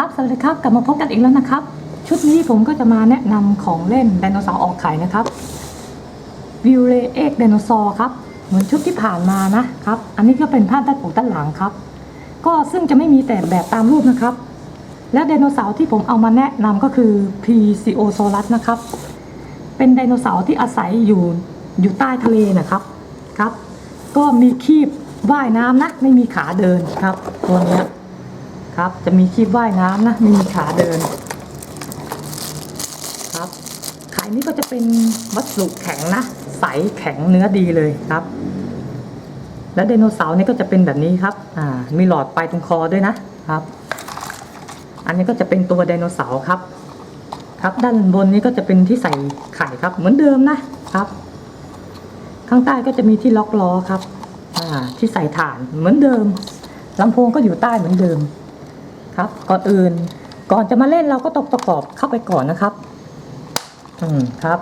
ครับ สวัสดีครับ กลับมาพบกันอีกแล้วนะครับ ชุดนี้ผมก็จะมาแนะนำของเล่นไดโนเสาร์ออกไข่นะครับวิวเลเอ็กไดโนเสาร์ครับ เหมือนชุดที่ผ่านมานะครับ อันนี้ก็เป็นภาพด้านปกด้านหลังครับ ก็ซึ่งจะไม่มีแต่แบบตามรูปนะครับ และไดโนเสาร์ที่ผมเอามาแนะนำก็คือ p c o s a u r u s นะครับ เป็นไดโนเสาร์ที่อาศัยอยู่อยู่ใต้ทะเลนะครับครับ ก็มีคีบว่ายน้ำนะไม่มีขาเดินครับตัวนี้ ครับ จะมีคีบว่ายน้ำนะไม่มีขาเดิน ครับขายนี้ก็จะเป็นวัสดุแข็งนะ ใสแข็งเนื้อดีเลยครับ และไดโนเสาร์นี่ก็จะเป็นแบบนี้ครับ อ่า มีหลอดไปตรงคอด้วยนะครับ อันนี้ก็จะเป็นตัวไดโนเสาร์ครับ ครับด้านบนนี้ก็จะเป็นที่ใส่ไข่ครับ เหมือนเดิมนะครับ ข้างใต้ก็จะมีที่ล็อกล้อครับ อ่า ที่ใส่ถ่านเหมือนเดิมลำโพงก็อยู่ใต้เหมือนเดิม ครับ ก่อนอื่น ก่อนจะมาเล่นเราก็ต้องประกอบเข้าไปก่อนนะครับ อืมครับ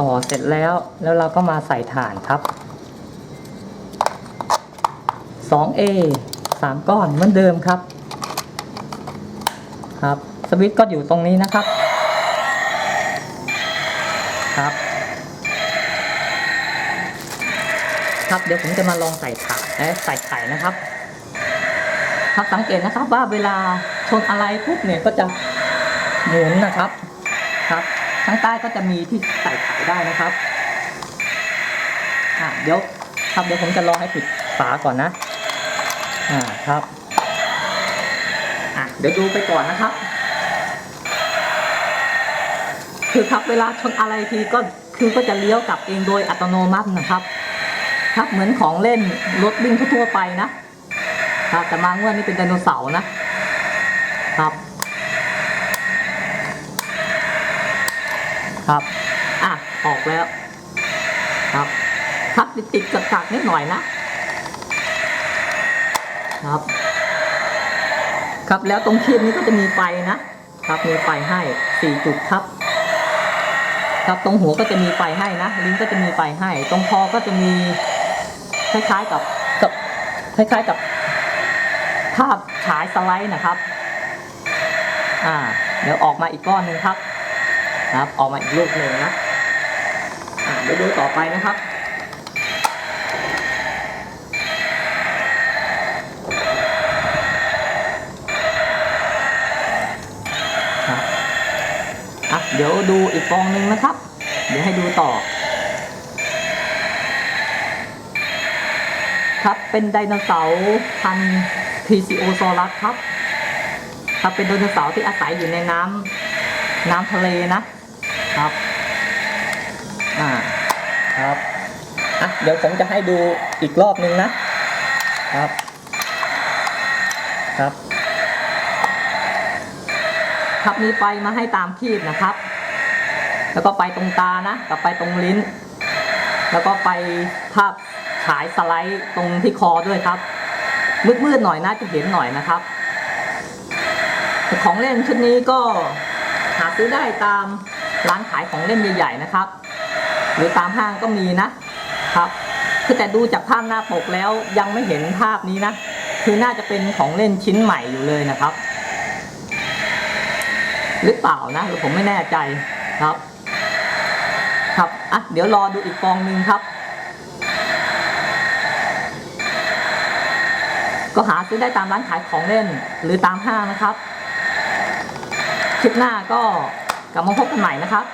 ต่อเสร็จแล้วแล้วเราก็มาใส่ถ่านครับ 2A สามก้อนเหมือนเดิมครับ ครับสวิตช์ก็อยู่ตรงนี้นะครับ ครับ ครับเดี๋ยวผมจะมาลองใส่ถ่านและใส่ไข่นะครับ ครับสังเกตนะครับว่าเวลาชนอะไรปุ๊บเนี่ยก็จะหมุนนะครับครับข้างใต้ก็จะมีที่ใส่ไข่ได้นะครับอ่าเดี๋ยวครับเดี๋ยวผมจะลอให้ปิดฝาก่อนนะอ่าครับอะเดี๋ยวดูไปก่อนนะครับ คือครับเวลาชนอะไรทีก็คือก็จะเลี้ยวกลับเองโดยอัตโนมัตินะครับ ครับเหมือนของเล่นรถวิ่งทั่วไปนะ ครับ แต่มางวดนี้เป็นไดโนเสาร์นะครับ ครับ อะ ออกแล้ว ครับครับติดติดๆกักๆนิดหน่อยนะครับ ครับแล้วตรงคีบนี้ก็จะมีไฟนะครับมีไฟให้สี่จุดครับครับตรงหัวก็จะมีไฟให้นะลิ้นก็จะมีไฟให้ ตรงคอก็จะมีคล้ายๆกับกับคล้ายๆกับ ภาพฉายสไลด์นะครับอ่าเดี๋ยวออกมาอีกก้อนหนึ่งครับครับ ออกมาอีกลูกหนึ่งนะอ่าเดี๋ยวดูต่อไปนะครับครับอะเดี๋ยวดูอีกฟองหนึ่งนะครับ เดี๋ยวให้ดูต่อครับเป็นไดโนเสาร์พัน ธุ์ Plesiosaurus ครับครับเป็นไดโนเสาร์ที่อาศัยอยู่ในน้ำน้ำทะเลนะครับอ่าครับอะเดี๋ยวผมจะให้ดูอีกรอบนึงนะครับ ครับ ครับมีไฟมาให้ตามคีบนะครับ แล้วก็ไปตรงตานะกับไปตรงลิ้น แล้วก็ไปภาพฉายสไลด์ตรงที่คอด้วยครับ มืดๆหน่อยน่าจะเห็นหน่อยนะครับ ของเล่นชุดนี้ก็หาซื้อได้ตามร้านขายของเล่นใหญ่ๆนะครับ หรือตามห้างก็มีนะครับคือแต่ดูจากภาพหน้าปกแล้วยังไม่เห็นภาพนี้นะ คือน่าจะเป็นของเล่นชิ้นใหม่อยู่เลยนะครับ หรือเปล่านะหรือผมไม่แน่ใจครับ ครับอะเดี๋ยวรอดูอีกฟองหนึ่งครับ ก็หาซื้อได้ตามร้านขายของเล่นหรือตามห้างนะครับ คลิปหน้าก็กลับมาพบกันใหม่นะครับ